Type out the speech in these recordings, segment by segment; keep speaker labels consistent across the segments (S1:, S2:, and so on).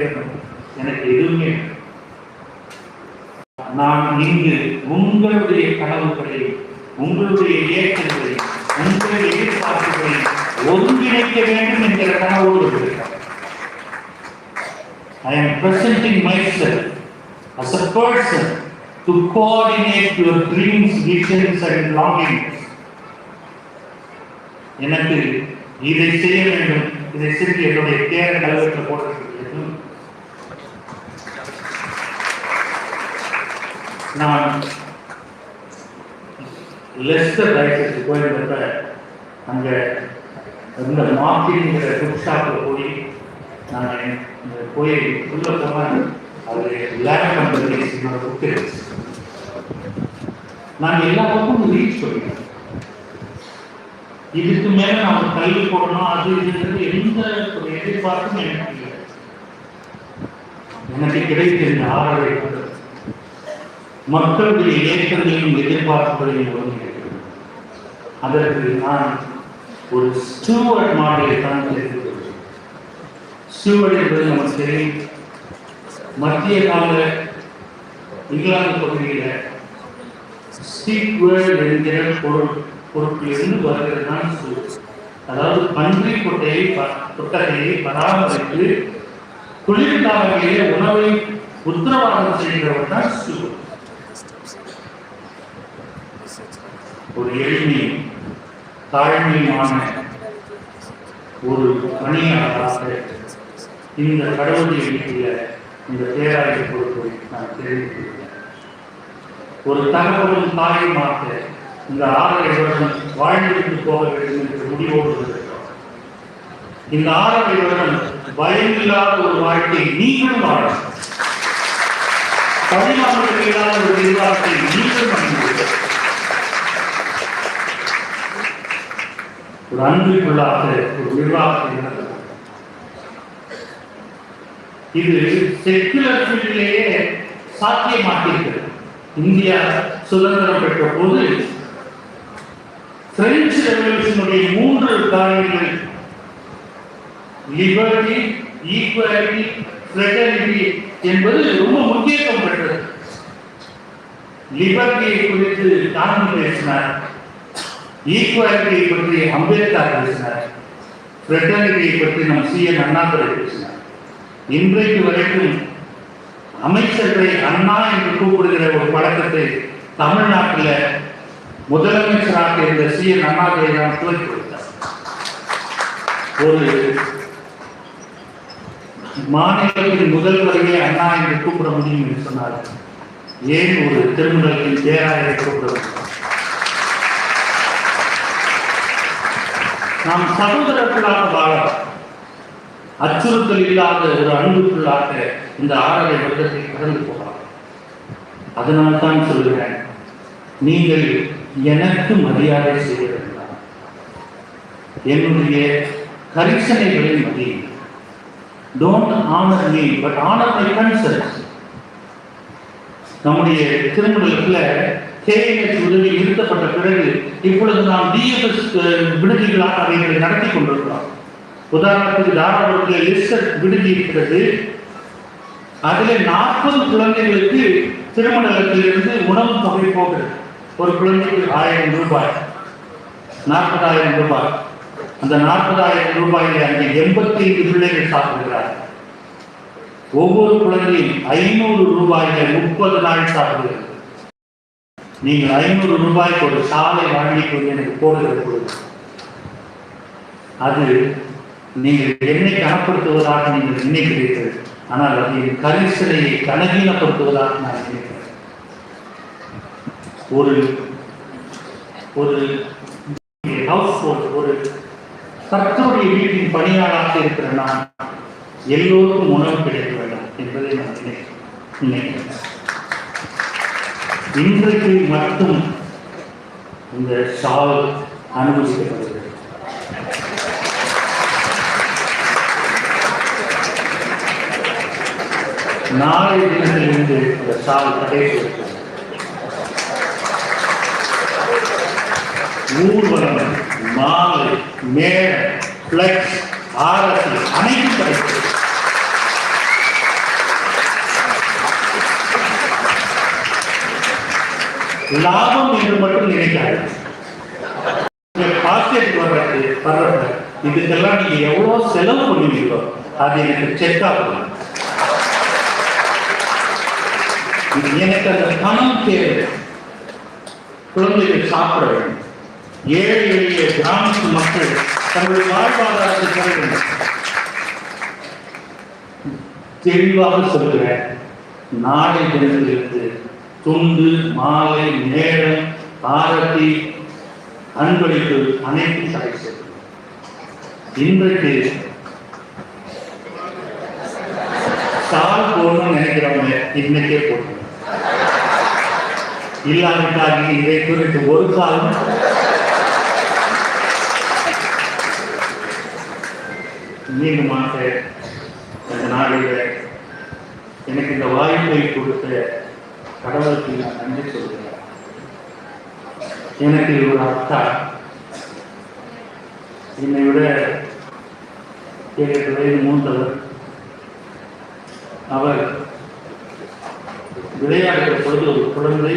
S1: எனக்கு எதுவுமே நான் இங்கு உங்களுடைய கனவுகளை உங்களுடைய இயக்கங்களை உங்களுடைய எதிர்பார்ப்புகளை ஒருங்கிணைக்க வேண்டும் என்கிற கனவோடு I am presenting myself as a person to coordinate your dreams, visions and longings. எனக்கு இதை செய்ய வேண்டும். இதை செஞ்சு என்னுடைய தேர கல்வெட்டு போடுறது நான் லெஸ்டர் ரைட்டர்ஸ் போயிருந்தப்ப அங்க இந்த மார்க்கிங்கிற புக் ஷாப்பில் போய் நான் போய் உள்ள போனேன் அது லேண்ட் கம்பெனிஸ் என்னோட புக் இருந்துச்சு நான் எல்லா பக்கமும் ரீச் பண்ணிட்டேன். இதுக்கு மேல நம்ம கல்வி போடணும் அது இதுன்றது எந்த எதிர்பார்ப்பும் எனக்கு இல்லை. எனக்கு கிடைத்த இந்த ஆதரவை வருடம் மக்களுடைய இயக்கங்களையும் எதிர்பார்ப்புகளையும் ஒருங்கிணைக்கிறது அதற்கு நான் ஒரு ஸ்டூவர்ட் மாடலை தான் தெரிவித்துள்ளேன் ஸ்டூவர்ட் என்பது நமக்கு தெரியும். மத்திய கால இங்கிலாந்து பகுதியில் ஸ்டீக்வேர்ட் என்கிற பொருள் பொருட்களிலிருந்து வருகிறது தான் ஸ்டூவர்ட். அதாவது பன்றி கொட்டையை ப- கொட்டகையை பராமரித்து குளிர்காலங்களிலே உணவை உத்தரவாதம் செய்கிறவர் தான் ஸ்டூவர்ட். ஒரு எளிமை தாழ்மையான ஒரு பணியாளராக இந்த கடவுளுடைய வீட்டில் இந்த பேராய பொறுப்பை நான் தெரிவித்துள்ளேன். ஒரு தகவலும் தாயுமாக இந்த ஆறரை வருடம் வாழ்ந்துவிட்டு போக வேண்டும் என்ற முடிவோடு இருக்கிறோம் இந்த ஆறரை வருடம் பயமில்லாத ஒரு வாழ்க்கை நீங்களும் வாழ பதினாறு இல்லாத ஒரு நிர்வாகத்தை நீங்களும் ஒரு அன்பிற்குள்ளாக ஒரு உருவாக இது செக்குலர் ஃபீல்டிலேயே சாத்தியமாக்கியிருக்கிறது இந்தியா சுதந்திரம் பெற்ற போது பிரெஞ்சு ரெவல்யூஷனுடைய மூன்று காரியங்கள் லிபர்டி ஈக்குவாலிட்டி ஃப்ரெட்டர்னிட்டி என்பது ரொம்ப முக்கியத்துவம் பெற்றது. லிபர்டியை குறித்து காந்தி பேசினார். ஈக்குவாலிட்டியை பற்றி அம்பேத்கர் பேசினார். ஃப்ரெட்டர்னிட்டியை பற்றி நம் சி. என். அண்ணாதுரை பேசினார். இன்றைக்கு வரைக்கும் அமைச்சர்களை அண்ணா என்று கூப்பிடுகிற ஒரு பழக்கத்தை தமிழ்நாட்டில் முதலமைச்சராக இருந்த சி. என். அண்ணாதுரை தான் துவக்கி வைத்தார். ஒரு மாநிலத்தின் முதல்வரையே அண்ணா என்று கூப்பிட முடியும் என்று சொன்னார். ஏன் ஒரு திருமணத்தின் பேராயரை கூப்பிட நாம் சகோதரர்களாக வாழலாம். அச்சுறுத்தல் இல்லாத ஒரு அன்புக்குள்ளாக இந்த ஆறரை வருடத்தை கடந்து போகலாம். அதனால் தான் சொல்கிறேன் நீங்கள் எனக்கு மரியாதை செய்ய வேண்டாம். என்னுடைய கரிசனைகளை மதியுங்கள். Don't honour me but honour my concerns நம்முடைய திருமணத்தில் கேஎன்எஸ் உதவி நிறுத்தப்பட்ட பிறகு இப்பொழுது நாம் டிஎஃப்எஸ் விடுதிகளாக அவைகளை நடத்தி கொண்டிருக்கிறோம். உதாரணத்துக்கு தாராபுரத்தில் எஸ்எஸ் விடுதி இருக்கிறது. அதில் நாற்பது குழந்தைகளுக்கு திருமணத்திலிருந்து உணவு தொகை போகிறது ஒரு குழந்தைக்கு ஆயிரம் ரூபாய் நாற்பதாயிரம் ரூபாய். அந்த நாற்பதாயிரம் ரூபாயில் அங்கே எண்பத்தி ஐந்து பிள்ளைகள் சாப்பிடுகிறார்கள். ஒவ்வொரு குழந்தையும் ஐநூறு ரூபாயில முப்பது நாள் சாப்பிடுகிறது. நீங்கள் ஐநூறு ரூபாய்க்கு ஒரு சாலை வழங்கி கொண்டு எனக்கு போடுகிற பொழுது அது நீங்கள் என்னை கனப்படுத்துவதாக நீங்கள் நினைக்கிறீர்கள். ஆனால் அது என் கரிசலையை கனகீனப்படுத்துவதாக நான் நினைக்கிறேன். ஒரு ஒரு ஹவுஸ் ஒரு கர்த்தருடைய வீட்டின் பணியாளராக இருக்கிற நான் எல்லோருக்கும் உணவு கிடைக்க வேண்டாம் என்பதை நான் நினைக்கிறேன். நினைக்கிறேன். இன்றைக்கு மட்டும் இந்த ஷால் அனுமதிக்கப்படுகிறது. நாளை தினத்திலிருந்து இந்த ஷால் கடைசி ஊர்வலம் மாலை மேட பிளக்ஸ் ஆரசி அனைத்து கிடைக்கிறது லாபம் என்று மட்டும் நினைக்காது பாஸ்கெட் வர்றது வர்றப்ப இதுக்கெல்லாம் நீங்க எவ்வளவு செலவு பண்ணுவீங்களோ அது எனக்கு செக் ஆகும் எனக்கு அந்த பணம் தேவை குழந்தைகள் சாப்பிட வேண்டும். ஏழை எளிய கிராமத்து மக்கள் தங்களுடைய வாழ்வாதாரத்தை பெற வேண்டும். தெளிவாக சொல்கிறேன் நாளை தினத்திலிருந்து துண்டு மாலை நேரம் ஆரத்தி அன்பளிப்பு அனைத்து தடை இன்றைக்கு சால் போடணும்னு நினைக்கிறவங்க இன்னைக்கே போடணும். இல்லாவிட்டால் இதை குறித்து ஒரு காலம் மீண்டுமாக இந்த நாளில் எனக்கு இந்த வாய்ப்பை கொடுத்த கடவுளுக்கு நான் நன்றி சொல்கிறேன் எனக்கு ஒரு அத்தா என்னை விட ஏழு வயது மூன்றவர் அவர் விளையாடுகிற பொழுது ஒரு குழந்தை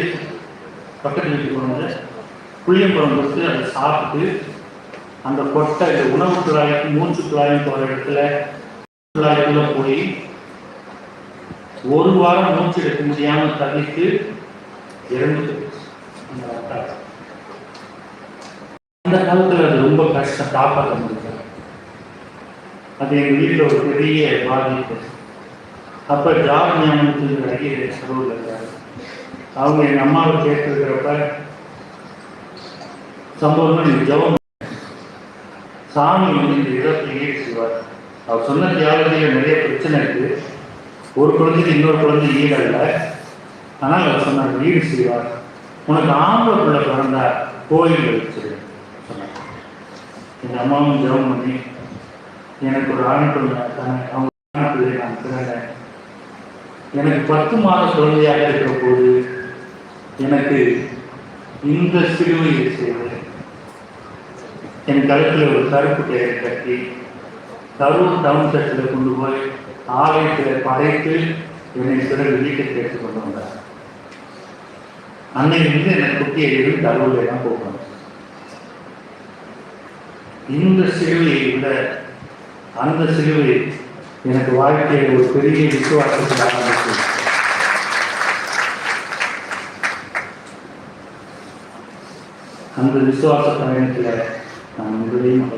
S1: பக்கத்து வீட்டுக்கு குழந்தை புளியம்பழம் கொடுத்து அதை சாப்பிட்டு அந்த கொட்டை இந்த உணவு குழாய்க்கு மூச்சு குழாயும் போகிற இடத்துல குழாய்க்குள்ள போய் ஒரு வாரம் மூச்சு எடுக்க முடியாம தவித்து இறந்து அந்த அக்கா. காலத்துல அது ரொம்ப கஷ்டம். காப்பாற்ற முடியல அது எங்க வீட்டுல ஒரு பெரிய பாதிப்பு அப்ப ஜாப் ஞாபகத்துக்கு அடியே செலவு இருக்காரு. அவங்க எங்க அம்மாவை கேட்டிருக்கிறப்ப சம்பவம் நீங்க ஜெபம் சாமி வந்து இந்த இடத்தை ஈடு செய்வார். அவர் சொன்ன தியாகத்தில நிறைய பிரச்சனை இருக்கு. ஒரு குழந்தைக்கு இன்னொரு குழந்தை ஈடல்ல ஆனால் அவர் சொன்னார் ஈடு செய்வார் உனக்கு ஆம்பளை பிள்ளை பிறந்தா கோயில் சொன்னார். எங்கள் அம்மாவும் ஜெபம் பண்ணி எனக்கு ஒரு ஆண் பிள்ளை அவங்க ஆண் நான் பிறந்தேன். எனக்கு பத்து மாத குழந்தையாக இருக்கிற போது எனக்கு இந்த சிலுவையை செய்து என் கழுத்தில் ஒரு கருப்பு கயிறு கட்டி கரூர் டவுன் சர்ச்சில் கொண்டு போய் ஆலயத்தில் படைத்து என்னை பிறகு வீட்டுக்கு எடுத்து கொண்டு வந்தார். அன்னையிலிருந்து என்னை குட்டி எழுதி கரூரில் தான் போகணும் இந்த சிலுவையை விட அந்த சிலுவை எனக்கு வாழ்க்கையில் ஒரு பெரிய விசுவாசத்தை ஆரம்பிச்சு அந்த விசுவாச பயணத்தில் நான் உங்களையும்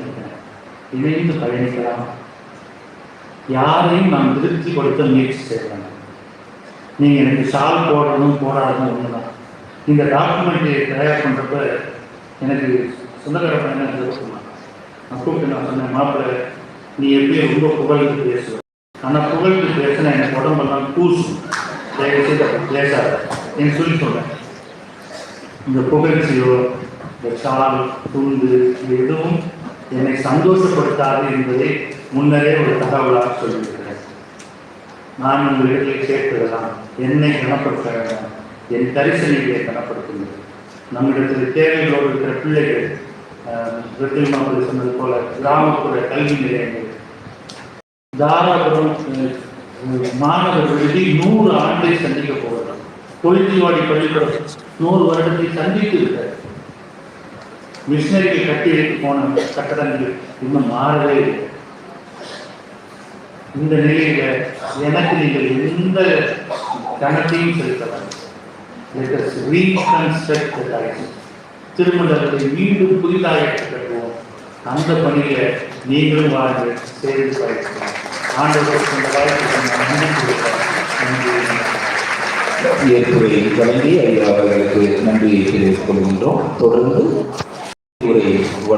S1: அழைக்கிறேன் இணைந்து பயணிக்கலாம். யாரையும் நான் திருப்தி கொடுத்த முயற்சி செய்யலாம். நீங்கள் எனக்கு ஷால் போடணும் போடாதணும் ஒன்றுதான் இந்த டாக்குமெண்ட்டை தயார் பண்ணுறப்ப எனக்கு சொந்தக்கார பையன் சொன்னாங்க நான் கூப்பிட்டு நான் சொன்னேன் மாப்பிள்ளை நீ எப்படி ரொம்ப புகழ்ந்து பேசுவ ஆனால் புகழ்ந்து பேசினா எனக்கு உடம்பெல்லாம் கூசும். தயவு பேசாத. எனக்கு சொல்லி சொன்னேன் இந்த புகழ்ச்சியோ இந்த ஷால் துண்டு எதுவும் என்னை சந்தோஷப்படுத்தாது என்பதை முன்னரே ஒரு தகவலாக சொல்லியிருக்கிறேன். நான் உங்களிடத்தில் கேட்கிறதாம் என்னை கனப்படுத்த வேண்டாம். என் தரிசனிகளை கனப்படுத்துங்கள். நம்மிடத்தில் தேவைகளோடு இருக்கிற பிள்ளைகள் வெற்றில் சொன்னது போல கிராமப்புற கல்வி நிலையங்கள். தாராபுரம் அஹ், மாணவர் விடுதி நூறு ஆண்டை சந்திக்க போகிறோம் தொழில்வாடி பள்ளிக்கூடம் நூறு வருடத்தை சந்தித்து இருக்கிறார் மிஷினரிகள் கட்டி எடுத்து போன கட்டடங்கள் இன்னும் மாறவே இல்லை. இந்த நிலையில எனக்கு நீங்கள் எந்த கணத்தையும் செலுத்தலாம். Let திருமணத்தை மீண்டும் புதிதாக கட்டுவோம் அந்த பணியில நீங்களும் வாழ்ந்து சேர்ந்து வாய்ப்பு ஆண்டவர் இந்த வாய்ப்பு நான் நன்றி. கொடுக்கிறேன்.
S2: வழங்கி ஐயா அவர்களுக்கு நன்றியை தெரிவித்துக் கொள்கின்றோம். தொடர்ந்து ஒரு